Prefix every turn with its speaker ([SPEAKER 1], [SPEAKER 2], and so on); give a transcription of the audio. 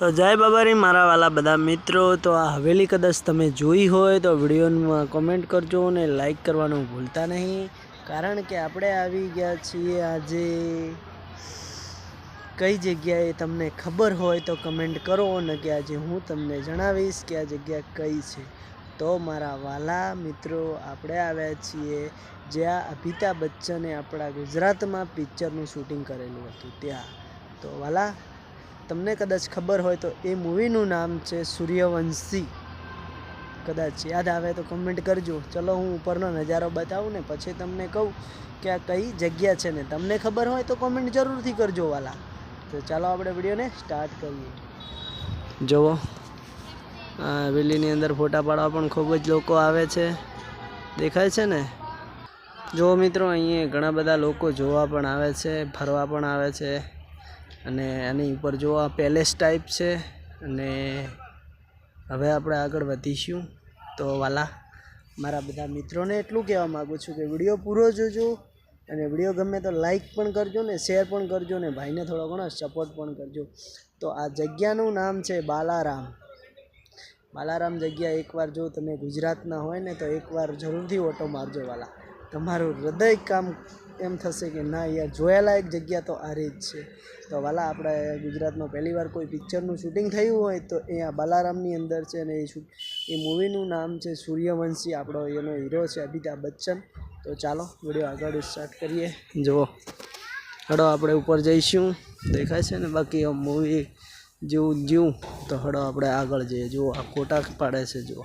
[SPEAKER 1] તો જય બાબારી, મારા વાલા બધા મિત્રો. તો આ હવેલી કદાચ તમે જોઈ હોય તો વિડીયોમાં કોમેન્ટ કરજો અને લાઈક કરવાનું ભૂલતા નહીં. કારણ કે આપણે આવી ગયા છીએ આજે કઈ જગ્યાએ તમને ખબર હોય તો કમેન્ટ કરો અને કે આજે હું તમને જણાવીશ કે આ જગ્યા કઈ છે. તો મારા વાલા મિત્રો, આપણે આવ્યા છીએ જ્યાં અભિતાભ બચ્ચને આપણા ગુજરાતમાં પિક્ચરનું શૂટિંગ કરેલું હતું ત્યાં. તો વાલા તમને કદાચ ખબર હોય તો એ મૂવીનું નામ છે સૂર્યવંશી. કદાચ યાદ આવે તો કમેન્ટ કરજો. ચલો હું ઉપરનો નજારો બતાવું ને પછી તમને કહું કે આ કઈ જગ્યા છે ને તમને ખબર હોય તો કોમેન્ટ જરૂરથી કરજો વાલા. તો ચાલો આપણે વિડીયોને સ્ટાર્ટ કરીએ. જુઓ હવેલીની અંદર ફોટા પાડવા પણ ખૂબ જ લોકો આવે છે. દેખાય છે ને? જુઓ મિત્રો, અહીંયા ઘણા બધા લોકો જોવા પણ આવે છે, ફરવા પણ આવે છે. અને આની ઉપર જો આ પેલેસ ટાઈપ છે અને હવે આપણે આગળ વધીશું. તો વાલા, મારા બધા મિત્રોને એટલું કહેવા માગું છું કે વીડિયો પૂરો જોજો અને વીડિયો ગમે તો લાઈક પણ કરજો ને શેર પણ કરજો ને ભાઈને થોડો ઘણો સપોર્ટ પણ કરજો. તો આ જગ્યાનું નામ છે બાલારામ. બાલારામ જગ્યા એકવાર જો તમે ગુજરાતના હોય ને તો એકવાર જરૂરથી ઓટો મારજો વાલા. તમારું હૃદય કામ એમ થશે કે ના, યાર, જોયાલાયક જગ્યા તો આ જ છે. તો વાલા આપણે ગુજરાતમાં પહેલી વાર કોઈ પિક્ચરનું શૂટિંગ થયું હોય તો એ આ બાલારામની અંદર છે અને એ શૂટ એ મૂવીનું નામ છે સૂર્યવંશી આપણો એનો હીરો છે અમિતાભ બચ્ચન. તો ચાલો વીડિયો આગળ સ્ટાર્ટ કરીએ. જુઓ. હડો આપણે ઉપર જઈશું. દેખાય છે ને બાકી મૂવી જેવું જ્યું તો હડો આપણે આગળ જઈએ. જુઓ, આ ખોટા પાડે છે, જુઓ.